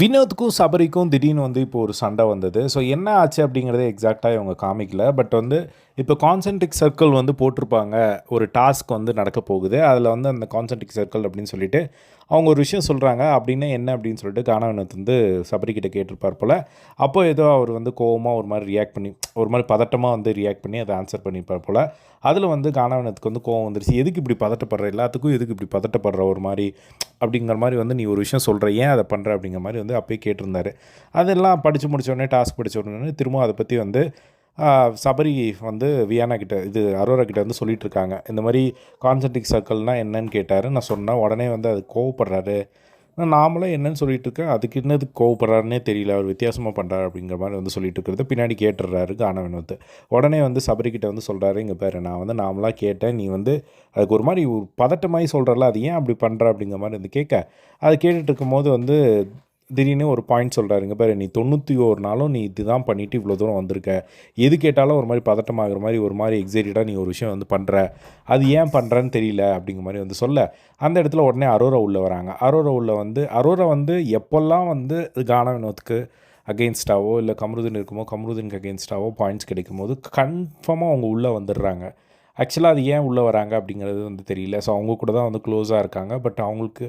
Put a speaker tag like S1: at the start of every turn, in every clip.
S1: வினோத்துக்கும் சபரிக்கும் திடீர்னு வந்து இப்போ ஒரு சண்டை வந்தது. ஸோ என்ன ஆச்சு அப்படிங்கிறதே எக்ஸாக்டாக இவங்க காமிக்கல. பட் வந்து இப்போ கான்சென்ட்ரிக் சர்க்கிள் வந்து போட்டிருப்பாங்க. ஒரு டாஸ்க் வந்து நடக்க போகுது. அதில் வந்து அந்த கான்சென்ட்ரிக் சர்க்கிள் அப்படின்னு சொல்லிட்டு அவங்க ஒரு விஷயம் சொல்கிறாங்க அப்படின்னா என்ன அப்படின்னு சொல்லிட்டு கானவனத் வந்து சபரிக்கிட்ட கேட்டிருப்பார் போல். அப்போ ஏதோ அவர் வந்து கோவமாக ஒரு மாதிரி ரியாக்ட் பண்ணி ஒரு மாதிரி பதட்டமாக வந்து ரியாக்ட் பண்ணி அதை ஆன்சர் பண்ணியிருப்பார் போல். அதில் வந்து கானவனத்துக்கு வந்து கோவம் வந்துருச்சு. எதுக்கு இப்படி பதட்டப்படுற? எல்லாத்துக்கும் எதுக்கு இப்படி பதட்டப்படுற? ஒரு மாதிரி அப்படிங்கிற மாதிரி வந்து நீ ஒரு விஷயம் சொல்கிற ஏன் அதை பண்ணுற அப்படிங்கிற மாதிரி வந்து அப்போயே கேட்டிருந்தாரு. அதெல்லாம் படித்து முடிச்ச உடனே டாஸ்க் படிச்ச உடனே திரும்ப அதை பற்றி வந்து சபரி வந்து வியானா கிட்ட இது அரோரா கிட்ட வந்து சொல்லிட்டு இருக்காங்க. இந்த மாதிரி கான்சென்ட்ரிக் சர்க்கிள்னால் என்னன்னு கேட்டார். நான் சொன்னேன் உடனே வந்து அது கோவப்படுறாரு. ஆனால் நாமளும் என்னன்னு சொல்லிட்டு இருக்கேன் அதுக்கு என்னது கோவப்படுறாருன்னே தெரியல. அவர் வித்தியாசமாக பண்ணுறாரு அப்படிங்கிற மாதிரி வந்து சொல்லிட்டு இருக்கிறத பின்னாடி கேட்டுடுறாரு கானவன் வந்து உடனே வந்து சபரிக்கிட்ட வந்து சொல்கிறாரு இங்கே பேர் நான் வந்து நாமளாக கேட்டேன் நீ வந்து அதுக்கு ஒரு மாதிரி பதட்டமாகி சொல்கிறல அது ஏன் அப்படி பண்ணுற அப்படிங்கிற மாதிரி வந்து கேட்க. அது கேட்டுட்டு இருக்கும்போது வந்து திடீர்னு ஒரு பாயிண்ட் சொல்கிறாருங்க பாரு நீ தொண்ணூற்றி ஒரு நாளும் நீ இதுதான் பண்ணிட்டு இவ்வளோ தூரம் வந்திருக்க. எது கேட்டாலும் ஒரு மாதிரி பதட்டமாகிற மாதிரி ஒரு மாதிரி எக்ஸைட்டடாக நீ ஒரு விஷயம் வந்து பண்ணுற அது ஏன் பண்ணுறன்னு தெரியல அப்படிங்கிற மாதிரி வந்து சொல்ல. அந்த இடத்துல உடனே அரோரா உள்ளே வராங்க. அரோரா உள்ளே வந்து அரோரா வந்து எப்போல்லாம் வந்து கான வினோத்துக்கு அகெயின்ஸ்டாவோ இல்லை கமருதீன் இருக்குமோ கமருதீனுக்கு அகெயின்ஸ்டாவோ பாயிண்ட்ஸ் கிடைக்கும் போது கன்ஃபார்மாக அவங்க உள்ளே வந்துடுறாங்க. ஆக்சுவலாக அது ஏன் உள்ளே வராங்க அப்படிங்கிறது வந்து தெரியல. ஸோ அவங்க கூட தான் வந்து க்ளோஸாக இருக்காங்க. பட் அவங்களுக்கு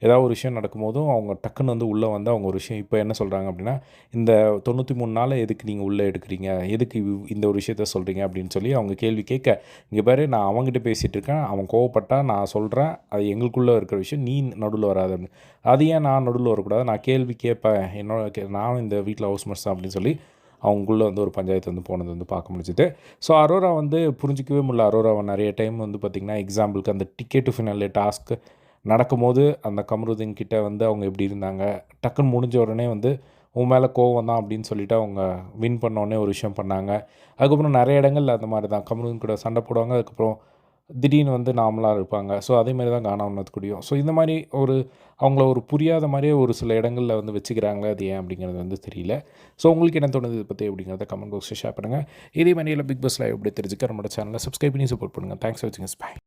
S1: ஏதாவது ஒரு விஷயம் நடக்கும்போதும் அவங்க டக்குன்னு வந்து உள்ளே வந்து அவங்க ஒரு விஷயம் இப்போ என்ன சொல்கிறாங்க அப்படின்னா இந்த தொண்ணூற்றி மூணு நாள் எதுக்கு நீங்கள் உள்ளே எடுக்கிறீங்க? எதுக்கு இந்த ஒரு விஷயத்த சொல்கிறீங்க அப்படின்னு சொல்லி அவங்க கேள்வி கேட்க இங்கே பாரு நான் அவங்ககிட்ட பேசிகிட்டு இருக்கேன் அவன் கோவப்பட்டா நான் சொல்கிறேன் அது எங்களுக்குள்ளே இருக்கிற விஷயம் நீ நடுவில் வராது அப்படின்னு. அது ஏன் நான் நடுவில் வரக்கூடாது? நான் கேள்வி கேட்பேன். என்னோட கே- நானும் இந்த வீட்டில் ஹவுஸ் தான் அப்படின்னு சொல்லி அவங்களுக்குள்ளே வந்து ஒரு பஞ்சாயத்து வந்து போனது வந்து பார்க்க முடிஞ்சுது. ஸோ அரோரா வந்து புரிஞ்சிக்கவே முடியல. அரோராவை நிறைய டைம் வந்து பார்த்திங்கன்னா எக்ஸாம்பிளுக்கு அந்த டிக்கெட் டு ஃபினாலே டாஸ்க்கு நடக்கும்போது அந்த கமருதீன் கிட்டே வந்து அவங்க எப்படி இருந்தாங்க? டக்குன்னு முடிஞ்ச உடனே வந்து உன் மேலே கோவம் தான் அப்படின்னு சொல்லிட்டு அவங்க வின் பண்ண உடனே ஒரு விஷயம் பண்ணாங்க. அதுக்கப்புறம் நிறைய இடங்கள்ல அந்த மாதிரி தான். கமருதீன் கூட சண்டை போடுவாங்க. அதுக்கப்புறம் திடீர்னு வந்து நார்மலாக இருப்பாங்க. ஸோ அதே மாதிரி தான் காணா கூடியும். ஸோ இந்த மாதிரி ஒரு அவங்கள ஒரு புரியாத மாதிரியே ஒரு சில இடங்களில் வந்து வச்சுக்கிறாங்களே அது ஏன் அப்படிங்கிறது வந்து தெரியல. ஸோ உங்களுக்கு என்ன தோணுது இதை பற்றி அப்படிங்கிறத கமெண்ட் பாக்ஸில் ஷேர் பண்ணுங்கள் இதே மாதிரியில் பிக் பாஸ் எப்படி தெரிஞ்சுக்க நம்மளோட சேனலை சப்ஸ்கிரைப் பண்ணி சப்போர்ட் பண்ணுங்கள் தேங்க்ஸ் ஃபார் வாட்சிங்